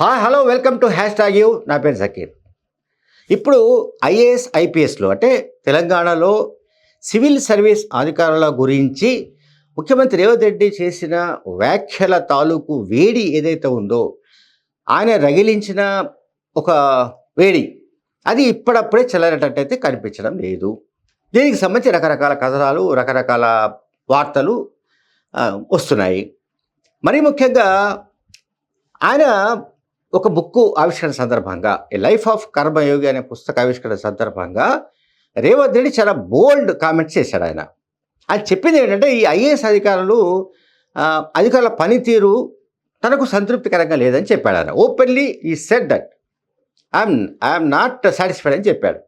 Hi hello welcome to hashtag you నా పేరు జకీర్. ఇప్పుడు ఐఏఎస్ ఐపీఎస్లో అంటే తెలంగాణలో సివిల్ సర్వీస్ అధికారుల గురించి ముఖ్యమంత్రి రేవంత్ రెడ్డి చేసిన వ్యాఖ్యల తాలూకు వేడి ఏదైతే ఉందో ఆయన రగిలించిన ఒక వేడి అది ఇప్పుడప్పుడే చల్లనట్టయితే కనిపించడం లేదు. దీనికి సంబంధించి రకరకాల కథనాలు రకరకాల వార్తలు వస్తున్నాయి. మరీ ముఖ్యంగా ఆయన ఒక బుక్ ఆవిష్కరణ సందర్భంగా లైఫ్ ఆఫ్ కర్మయోగి అనే పుస్తక ఆవిష్కరణ సందర్భంగా రేవంత్ రెడ్డి చాలా బోల్డ్ కామెంట్స్ చేశాడు ఆయన. ఆయన చెప్పింది ఏంటంటే ఈ ఐఏఎస్ అధికారులు అధికారుల పనితీరు తనకు సంతృప్తికరంగా లేదని చెప్పాడు ఆయన. Openly he said that I'm I'm not satisfied అని చెప్పాడు.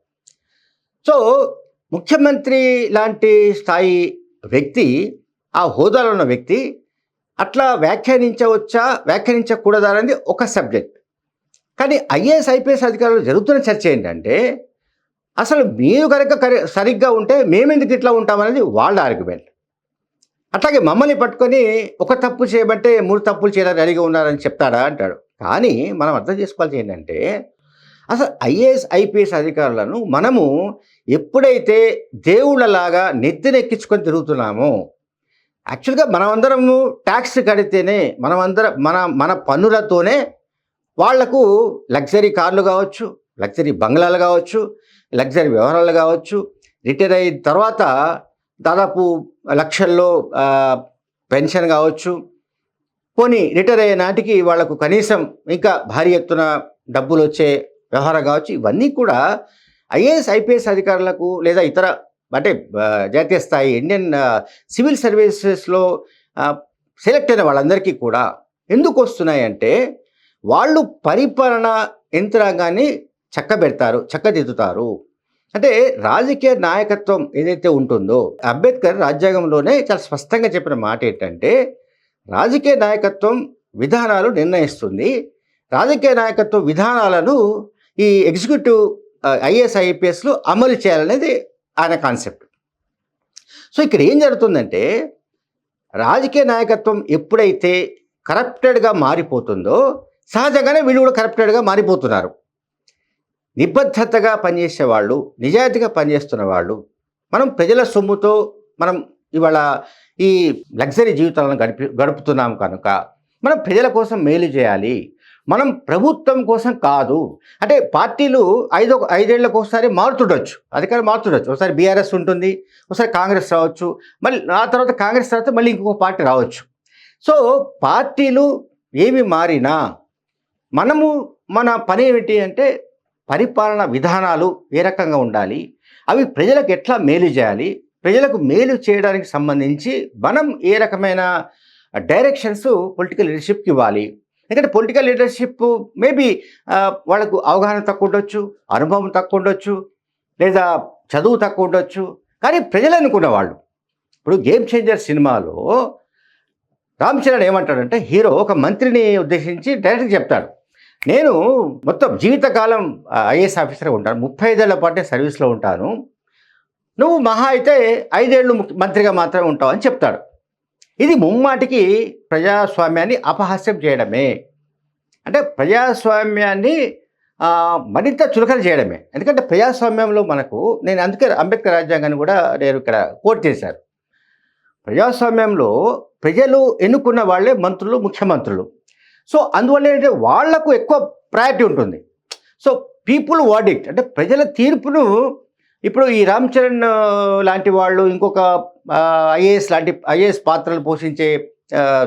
సో ముఖ్యమంత్రి లాంటి స్థాయి వ్యక్తి ఆ హోదాలో ఉన్న వ్యక్తి అట్లా వ్యాఖ్యానించవచ్చా? వ్యాఖ్యానించకూడదా అనేది ఒక సబ్జెక్ట్. కానీ ఐఏఎస్ ఐపీఎస్ అధికారులు జరుగుతున్న చర్చ ఏంటంటే అసలు మీరు కనుక సరిగ్గా ఉంటే మేమెందుకు ఇట్లా ఉంటామనేది వాళ్ళ ఆర్గ్యుమెంట్ అట్లాగే మమ్మల్ని పట్టుకొని ఒక తప్పు చేయబట్టే మూడు తప్పులు చేయడానికి రెడీగా ఉన్నారని చెప్తాడా అంటాడు. కానీ మనం అర్థం చేసుకోవాల్సి ఏంటంటే అసలు ఐఏఎస్ ఐపీఎస్ అధికారులను మనము ఎప్పుడైతే దేవుళ్ళలాగా నెత్తినెక్కించుకొని తిరుగుతున్నామో యాక్చువల్గా మనమందరము ట్యాక్స్ కడితేనే మనమందరం మన మన పన్నులతోనే వాళ్ళకు లగ్జరీ కార్లు కావచ్చు లగ్జరీ బంగ్లాలు కావచ్చు లగ్జరీ వ్యవహారాలు కావచ్చు రిటైర్ అయిన తర్వాత దాదాపు లక్షల్లో పెన్షన్ కావచ్చు. పోనీ రిటైర్ అయ్యే నాటికి వాళ్ళకు కనీసం ఇంకా భారీ ఎత్తున డబ్బులు వచ్చే వ్యవహారం కావచ్చు. ఇవన్నీ కూడా ఐఏఎస్ ఐపీఎస్ అధికారులకు లేదా ఇతర అంటే జాతీయ స్థాయి ఇండియన్ సివిల్ సర్వీసెస్లో సెలెక్ట్ అయిన వాళ్ళందరికీ కూడా ఎందుకు వస్తున్నాయంటే వాళ్ళు పరిపాలన యంత్రాంగాన్ని చక్కబెడతారు చక్కదిద్దుతారు. అంటే రాజకీయ నాయకత్వం ఏదైతే ఉంటుందో అంబేద్కర్ రాజ్యాంగంలోనే చాలా స్పష్టంగా చెప్పిన మాట ఏంటంటే రాజకీయ నాయకత్వం విధానాలు నిర్ణయిస్తుంది. రాజకీయ నాయకత్వ విధానాలను ఈ ఎగ్జిక్యూటివ్ ఐఏఎస్ ఐపీఎస్లు అమలు చేయాలనేది అనే కాన్సెప్ట్. సో ఇక్కడ ఏం జరుగుతుందంటే రాజకీయ నాయకత్వం ఎప్పుడైతే కరప్టెడ్గా మారిపోతుందో సహజంగానే వీళ్ళు కూడా కరప్టెడ్గా మారిపోతున్నారు. నిబద్ధతగా పనిచేసే వాళ్ళు నిజాయితీగా పనిచేస్తున్న వాళ్ళు మనం ప్రజల సొమ్ముతో మనం ఇవాళ ఈ లగ్జరీ జీవితాలను గడిపి గడుపుతున్నాం కనుక మనం ప్రజల కోసం మేలు చేయాలి మనం ప్రభుత్వం కోసం కాదు. అంటే పార్టీలు ఐదో ఐదేళ్ళకు ఒకసారి మారుతుండొచ్చు. అధికారం మారుతుండొచ్చు. ఒకసారి బీఆర్ఎస్ ఉంటుంది ఒకసారి కాంగ్రెస్ రావచ్చు. మళ్ళీ ఆ తర్వాత కాంగ్రెస్ తర్వాత మళ్ళీ ఇంకొక పార్టీ రావచ్చు. సో పార్టీలు ఏమి మారినా మనము మన పని ఏమిటి అంటే పరిపాలన విధానాలు ఏ రకంగా ఉండాలి అవి ప్రజలకు ఎట్లా మేలు చేయాలి ప్రజలకు మేలు చేయడానికి సంబంధించి మనం ఏ రకమైన డైరెక్షన్స్ పొలిటికల్ లీడర్షిప్కి ఇవ్వాలి ఎందుకంటే పొలిటికల్ లీడర్షిప్ మేబీ వాళ్ళకు అవగాహన తక్కువ ఉండొచ్చు అనుభవం తక్కువ ఉండొచ్చు లేదా చదువు తక్కువ ఉండొచ్చు. కానీ ప్రజలు అనుకున్న వాళ్ళు ఇప్పుడు గేమ్ చేంజర్ సినిమాలో రామ్ చరణ్ ఏమంటాడంటే హీరో ఒక మంత్రిని ఉద్దేశించి డైరెక్ట్గా చెప్తాడు. నేను మొత్తం జీవితకాలం ఐఏఎస్ ఆఫీసర్గా ఉంటాను ముప్పై ఐదేళ్ళ పాటే సర్వీస్లో ఉంటాను. నువ్వు మహా అయితే ఐదేళ్ళు ముఖ్య- మంత్రిగా మాత్రమే ఉంటావు అని చెప్తాడు. ఇది ముమ్మాటికి ప్రజాస్వామ్యాన్ని అపహాస్యం చేయడమే. అంటే ప్రజాస్వామ్యాన్ని మరింత చులకన చేయడమే. ఎందుకంటే ప్రజాస్వామ్యంలో మనకు నేను అందుకే అంబేద్కర్ రాజ్యాంగాన్ని కూడా నేను ఇక్కడ కోట్ చేశాను ప్రజాస్వామ్యంలో ప్రజలు ఎన్నుకున్న వాళ్ళే మంత్రులు ముఖ్యమంత్రులు. సో అందువల్ల ఏంటంటే వాళ్ళకు ఎక్కువ ప్రయారిటీ ఉంటుంది. సో పీపుల్ వాడిక్ట్ అంటే ప్రజల తీర్పును ఇప్పుడు ఈ రామ్ చరణ్ లాంటి వాళ్ళు ఇంకొక ఐఏఎస్ లాంటి ఐఏఎస్ పాత్రలు పోషించే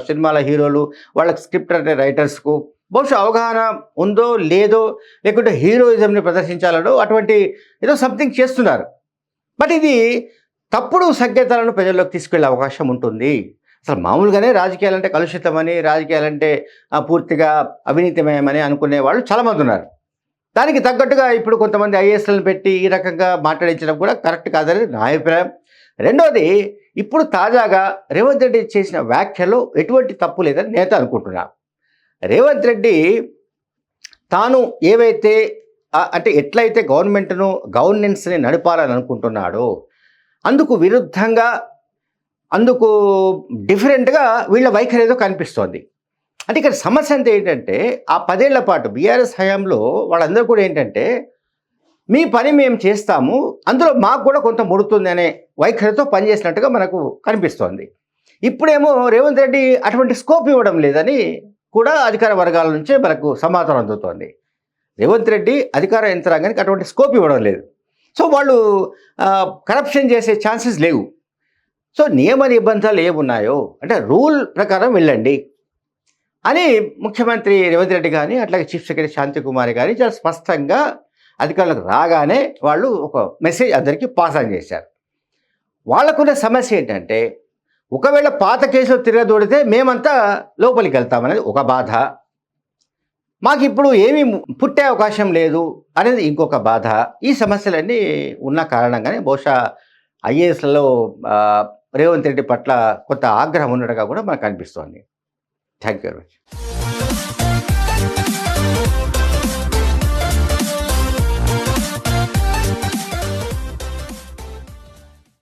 సినిమాల హీరోలు వాళ్ళకి స్క్రిప్ట్ అంటే రైటర్స్కు బహుశా అవగాహన ఉందో లేదో లేకుంటే హీరోయిజంని ప్రదర్శించాలనో అటువంటి ఏదో సంథింగ్ చేస్తున్నారు. బట్ ఇది తప్పుడు సంకేతాలను ప్రజల్లోకి తీసుకెళ్ళే అవకాశం ఉంటుంది. అసలు మామూలుగానే రాజకీయాలంటే కలుషితమని రాజకీయాలంటే పూర్తిగా అవినీతిమయమని అనుకునే వాళ్ళు చాలామంది ఉన్నారు. దానికి తగ్గట్టుగా ఇప్పుడు కొంతమంది ఐఏఎస్లను పెట్టి ఈ రకంగా మాట్లాడించడం కూడా కరెక్ట్ కాదని నా అభిప్రాయం. రెండోది ఇప్పుడు తాజాగా రేవంత్ రెడ్డి చేసిన వ్యాఖ్యలో ఎటువంటి తప్పు లేదని నేత అనుకుంటున్నా రేవంత్ రెడ్డి తాను ఏవైతే అంటే ఎట్లయితే గవర్నమెంట్ను గవర్నెన్స్ని నడపాలని అనుకుంటున్నాడో అందుకు విరుద్ధంగా అందుకు డిఫరెంట్గా వీళ్ళ వైఖరి ఏదో కనిపిస్తోంది. అంటే ఇక్కడ సమస్య అంతా ఏంటంటే ఆ పదేళ్ళ పాటు బీఆర్ఎస్ హయాంలో వాళ్ళందరూ కూడా ఏంటంటే మీ పని మేము చేస్తాము అందులో మాకు కూడా కొంత ముడుతుంది అనే వైఖరితో పనిచేసినట్టుగా మనకు కనిపిస్తోంది. ఇప్పుడేమో రేవంత్ రెడ్డి అటువంటి స్కోప్ ఇవ్వడం లేదని కూడా అధికార వర్గాల నుంచే మనకు సమాచారం అందుతోంది. రేవంత్ రెడ్డి అధికార యంత్రాంగానికి అటువంటి స్కోప్ ఇవ్వడం లేదు. సో వాళ్ళు కరప్షన్ చేసే ఛాన్సెస్ లేవు. సో నియమ నిబంధనలు ఏమున్నాయో అంటే రూల్ ప్రకారం వెళ్ళండి. అని ముఖ్యమంత్రి రేవంత్ రెడ్డి కానీ అట్లాగే చీఫ్ సెక్రటరీ శాంతికుమారి కానీ చాలా స్పష్టంగా అధికారులకు రాగానే వాళ్ళు ఒక మెసేజ్ అందరికీ పాస్ ఆన్ చేశారు. వాళ్ళకున్న సమస్య ఏంటంటే ఒకవేళ పాత కేసులు తిరగదోడితే మేమంతా లోపలికి వెళ్తామనేది ఒక బాధ. మాకు ఇప్పుడు ఏమీ పుట్టే అవకాశం లేదు అనేది ఇంకొక బాధ. ఈ సమస్యలన్నీ ఉన్న కారణంగానే బహుశా ఐఏఎస్లలో రేవంత్ రెడ్డి పట్ల కొంత ఆగ్రహం ఉన్నట్టుగా కూడా మనకు అనిపిస్తోంది. Thank you very much